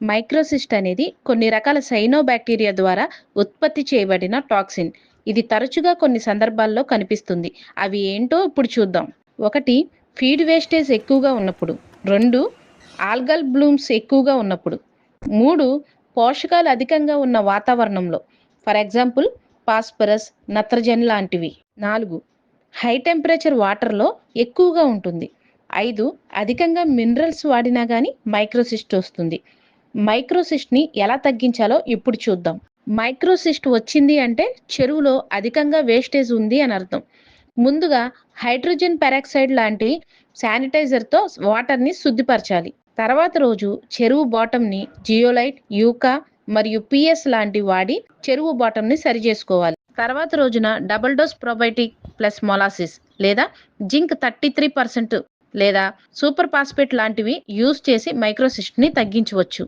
మైక్రోసిస్ట్ అనేది కొన్ని రకాల సైనోబాక్టీరియా ద్వారా ఉత్పత్తి చేయబడిన టాక్సిన్. ఇది తరచుగా కొన్ని సందర్భాల్లో కనిపిస్తుంది. అవి ఏంటో ఇప్పుడు చూద్దాం. ఒకటి ఫీడ్ వేస్టేజ్ ఎక్కువగా ఉన్నప్పుడు. రెండు ఆల్గల్ బ్లూమ్స్ ఎక్కువగా ఉన్నప్పుడు. మూడు పోషకాలు అధికంగా ఉన్న వాతావరణంలో. ఫర్ ఎగ్జాంపుల్ పాస్పరస్ నత్రజని లాంటివి. నాలుగు హై టెంపరేచర్ వాటర్లో ఎక్కువగా ఉంటుంది. ఐదు అధికంగా మినరల్స్ వాడినా కానీ మైక్రోసిస్ట్ వస్తుంది. మైక్రోసిస్ట్ని ఎలా తగ్గించాలో ఇప్పుడు చూద్దాం. మైక్రోసిస్ట్ వచ్చింది అంటే చెరువులో అధికంగా వేస్టేజ్ ఉంది అని అర్థం. ముందుగా హైడ్రోజన్ పెరాక్సైడ్ లాంటి శానిటైజర్తో వాటర్ని శుద్ధిపరచాలి. తర్వాత రోజు చెరువు బాటంని జియోలైట్ యూకా మరియు పిఎస్ లాంటి వాడి చెరువు బాటంని సరి చేసుకోవాలి తర్వాత రోజున double dose probiotic plus molasses లేదా జింక్ థర్టీ త్రీ పర్సెంట్ లేదా సూపర్ ఫాస్ఫేట్ లాంటివి యూజ్ చేసి మైక్రోసిస్ట్ని తగ్గించవచ్చు.